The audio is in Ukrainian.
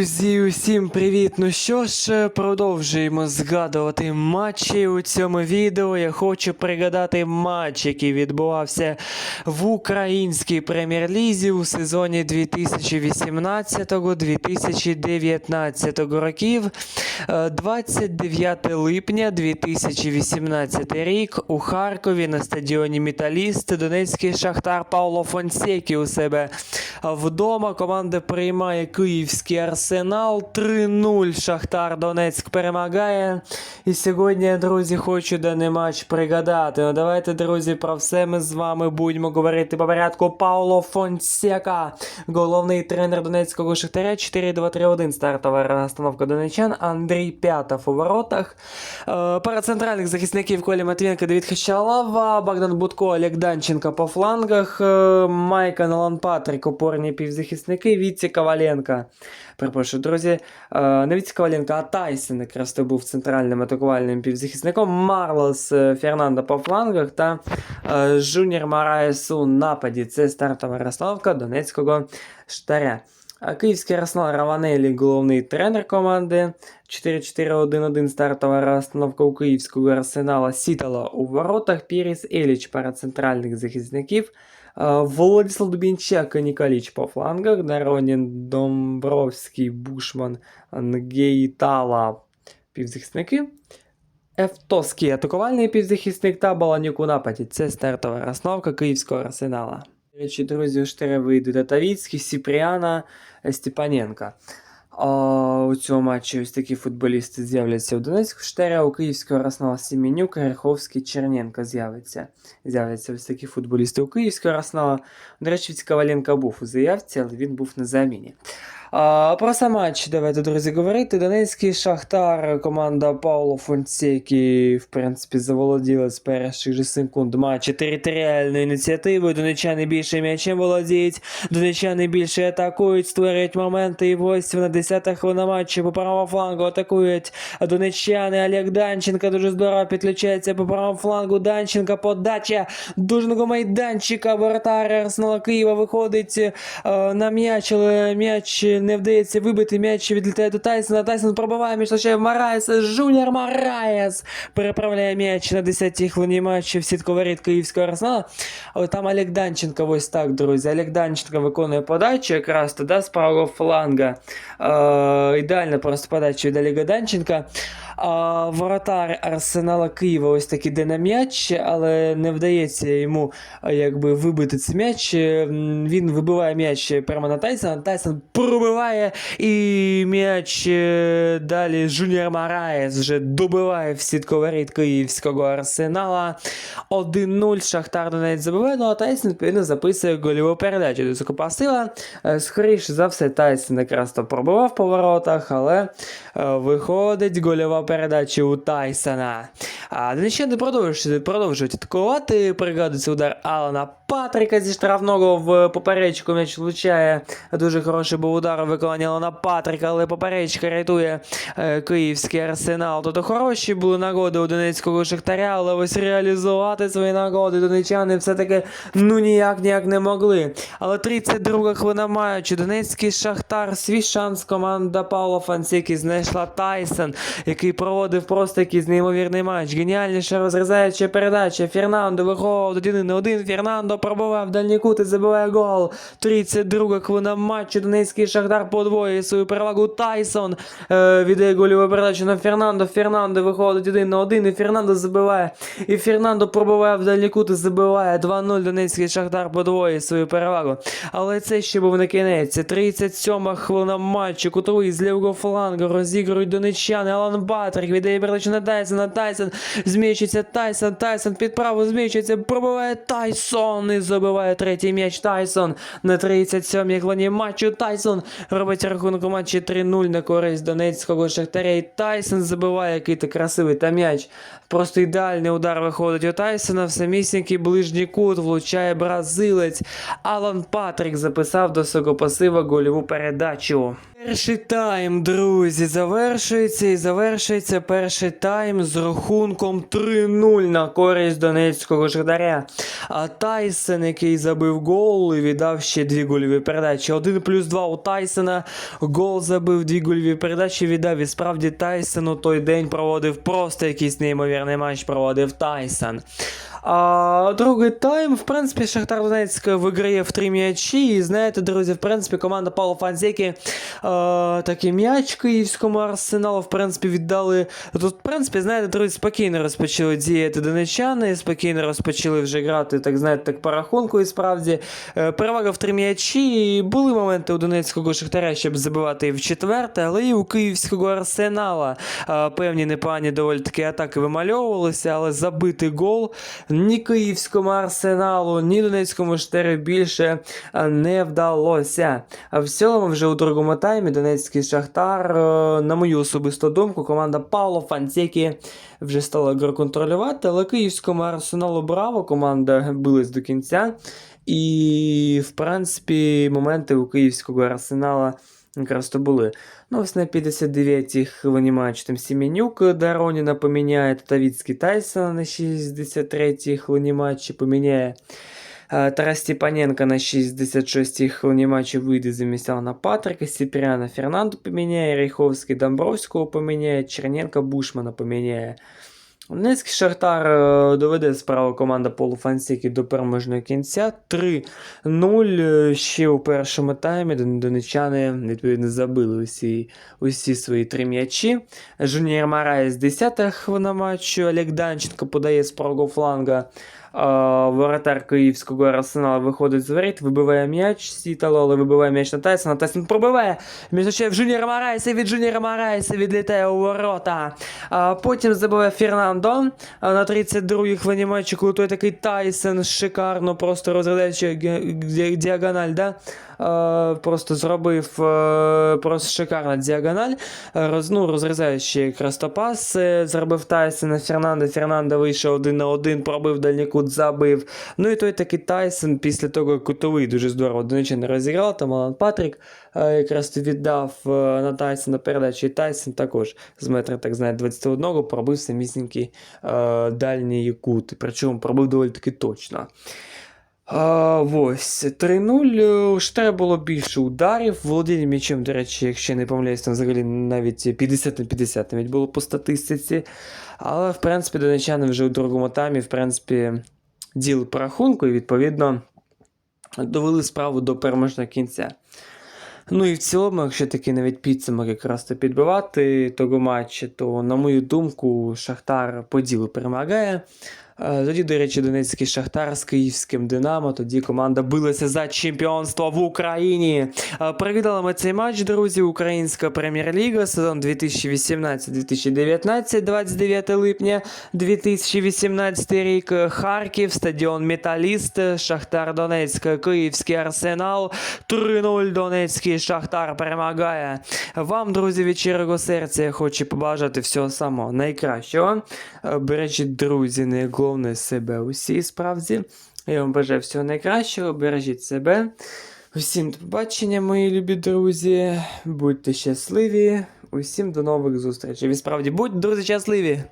Друзі, усім привіт! Ну що ж, продовжуємо згадувати матчі у цьому відео. Я хочу пригадати матч, який відбувався в українській прем'єр-лізі у сезоні 2018-2019 років. Е, 29 липня 2018 рік у Харкові на стадіоні Металіст Донецький Шахтар Пауло Фонсекі у себе вдома. Команда приймає Київський Арсенал 3-0. Шахтар Донецьк перемагає. І сьогодні, друзі, хочу даний матч пригадати. Ну давайте, друзі, про все ми з вами будемо говорити по порядку. Пауло Фонсека, головний тренер Донецького Шахтаря 4-2-3-1. Стартова розстановка донечан. Андрій П'ятов у воротах. Е, Пара центральних захисників Колі Матвієнко, Давід Хачалава, Богдан Будко, Олег Данченко по флангах, е, Майка Налан Патрик, опорні півзахисники, Віці Коваленко. Перепрошую, друзі, е, Коваленко, а якраз то був центральним атакувальним півзахисником, Марлос е, Фернандо по флангах та е, Жуніор Мараєс у нападі. Це стартова розстановка Донецького Штаря. Київський Арсенал Раванелі, головний тренер команди. 4-4-1-1 стартова розстановка у Київського Арсенала Сітала у воротах. Піріс Еліч пара центральних захисників. А, Владислав Дубінчак і Ніколіч по флангах. Доронін Домбровський, Бушман, Нгейтала півзахисники. Евтоський атакувальний півзахисник та Баланюк у нападі. Це стартова розстановка Київського арсенала. До речі, друзі, у штири вийдуть Татавіцький, Сіпріана, Степаненка. А, у цьому матчі ось такі футболісти з'являться у Донецьку Штеря, у Київського Арсенала Сімінюк, Греховський, Черненко з'явиться. З'являться ось такі футболісти у Київського Арсенала. До речі, Коваленко був у заявці, але він був на заміні. А, про сам матч давайте, друзі, говорити. Донецький Шахтар, команда Пауло Фонсекі, в принципі, заволоділа з перших же секунд матча територіальною ініціативою. Донечани більше м'ячем володіють, донечани більше атакують, створюють моменти. І ось на 10 хвилина матчу по правому флангу атакують донечани. Олег Данченко дуже здорово підключається по правому флангу. Данченко подача дужного майданчика. Воротар Арсенала Києва виходить е, на м'яч, але м'яч не вдається вибити. М'яч відлітає до Тайсона. Тайсон пробиває між лише Мараєса. Жуніор Мараєс переправляє м'яч на 10-й хвилині матчу в сітку воріт Київського Арсенала. Але там Олег Данченко, ось так, друзі. Олег Данченко виконує подачу якраз туди з правого фланга. Е, ідеальна просто подача від Олега Данченка. А воротар Арсенала Києва ось таки йде на м'яч, але не вдається йому якби вибити цей м'яч. Е, Він вибиває м'яч прямо на Тайсона. Тайсон пробиває і м'яч е, далі Жуніор Мараєс вже добиває в сітковеріт Київського Арсенала. 1-0 Шахтар Донець забиває, ну а Тайсон відповідно записує гольову передачу. Високопасила. Е, Скоріше за все, Тайсон якраз то пробивав по воротах, але виходить гольова передача у Тайсона. А Донеччани продовжують, продовжують атакувати. Пригадується удар Алана Патрика зі штрафного в поперечку м'яч влучає. Дуже хороший був удар у виконанні Алана Патрика, але поперечка рятує е, київський арсенал. Тобто хороші були нагоди у Донецького Шахтаря, але ось реалізувати свої нагоди донечани все-таки ну ніяк ніяк не могли. Але 32 хвилина маючи Донецький Шахтар, свій шанс команда Паула Фансіки знайшла Тайсон, який проводив просто якийсь неймовірний матч. Геніальніша розрізаюча передача. Фернандо виходить один на один. Фернандо пробивав дальній кут і забиває гол. 32 хвилина матчу. Донецький Шахтар подвоює свою перевагу. Тайсон е, віддає гольову передачу на Фернандо. Фернандо виходить один на один. І Фернандо забиває. І Фернандо пробиває в дальній кут і забиває. 2-0 Донецький Шахтар подвоює свою перевагу. Але це ще був не кінець. 37 хвилина матчу. Кутовий з лівого флангу розігрують донеччани. Алан Патрик віддає передачу на Тайсона. Тайсон зміщується. Тайсон. Тайсон під право зміщується. Пробиває Тайсон і забиває третій м'яч. Тайсон на 37-й хвилині матчу. Тайсон робить рахунок у матчі 3-0 на користь Донецького Шахтаря. І Тайсон забиває який то красивий та м'яч. Просто ідеальний удар виходить у Тайсона. В самісінький ближній кут влучає бразилець. Алан Патрик записав до свого пасива гольову передачу. Перший тайм, друзі, завершується і завершується перший тайм з рахунком 3-0 на користь донецького Ждаря. А Тайсон, який забив гол і віддав ще дві гольові передачі. 1 плюс 2 у Тайсона. Гол забив дві гольові передачі. Віддав. І справді Тайсон у той день проводив просто якийсь неймовірний матч. Проводив Тайсон. А другий тайм, в принципі, Шахтар Донецьк виграє в три м'ячі. І знаєте, друзі, в принципі, команда Павла Фанзеки е, такий м'яч київському арсеналу, в принципі, віддали. Тут, в принципі, знаєте, друзі, спокійно розпочали діяти донечани, спокійно розпочали вже грати, так знаєте, так по рахунку. І справді е, перевага в три м'ячі. І були моменти у Донецького Шахтаря, щоб забивати і в четверте, але і у київського арсенала е, певні непогані доволі такі атаки вимальовувалися, але забити гол ні київському арсеналу, ні донецькому штері більше е, не вдалося. В цілому, вже у другому таймі Донецький Шахтар, е, на мою особисту думку, команда Павло Фанцекі вже стала гру контролювати, але київському арсеналу браво, команда билась до кінця. І, в принципі, моменти у київського арсенала якраз то були. Ну, ось на 59-й хвилині матчу там Сіменюк Дароніна поміняє, Татавіцький Тайсона на 63-й хвилині матчу поміняє. Е, Тарас Степаненко на 66-й хвилині матчу вийде замість Алана Патрика, Сіпіряна Фернандо поміняє, Рейховський Домбровського поміняє, Черненко Бушмана поміняє. Донецький Шахтар е, доведе справу команда Полу Фансіки до переможного кінця. 3-0 е, ще у першому таймі донечани відповідно забили усі, усі свої три м'ячі. Жуніор з 10-та хвилина матчу. Олег Данченко подає з правого фланга. Воротар київського арсенала виходить з воріт, вибиває м'яч Сітало, вибиває м'яч на Тайсона. Тайсон пробиває. Між в Жуніора Марайса від Жуніора Марайса відлітає у ворота. Потім забиває Фернандо на 32-й хвилині матчу, коли той такий Тайсон шикарно просто розглядаючи діагональ, да? А, просто зробив е, просто шикарна діагональ, Е, роз, ну, розрізаючи якраз то пас, е, зробив Тайсон на Фернандо. Фернандо вийшов один на один, пробив дальній кут, забив. Ну і той такий Тайсон після того, як кутовий дуже здорово донеччини розіграв, там Алан Патрік е, якраз віддав е, на Тайсона передачу, і Тайсон також з метра, так знає, 21 пробив самісінький е, дальній кут. Причому пробив доволі таки точно. А, ось 3-0. Ж треба було більше ударів. Володіння м'ячем, до речі, якщо не помиляюсь, там взагалі навіть 50 на 50 навіть було по статистиці. Але, в принципі, донечани вже у другому таймі, в принципі, діли по рахунку і, відповідно, довели справу до переможного кінця. Ну і в цілому, якщо такий навіть підсумок якраз то підбивати того матчу, то, на мою думку, Шахтар по ділу перемагає. Е, Тоді, до речі, Донецький Шахтар з київським Динамо. Тоді команда билася за чемпіонство в Україні. Е, Привітали ми цей матч, друзі. Українська прем'єр-ліга, сезон 2018-2019, 29 липня 2018 рік. Харків, стадіон Металіст, Шахтар Донецьк, Київський Арсенал. 3-0 Донецький Шахтар перемагає. Вам, друзі, від щирого серця я хочу побажати всього самого найкращого. Е, Бережіть, друзі, не головне себе усі справді. Я вам бажаю всього найкращого, бережіть себе. Усім до побачення, мої любі друзі. Будьте щасливі. Усім до нових зустрічей. І справді будьте, друзі, щасливі!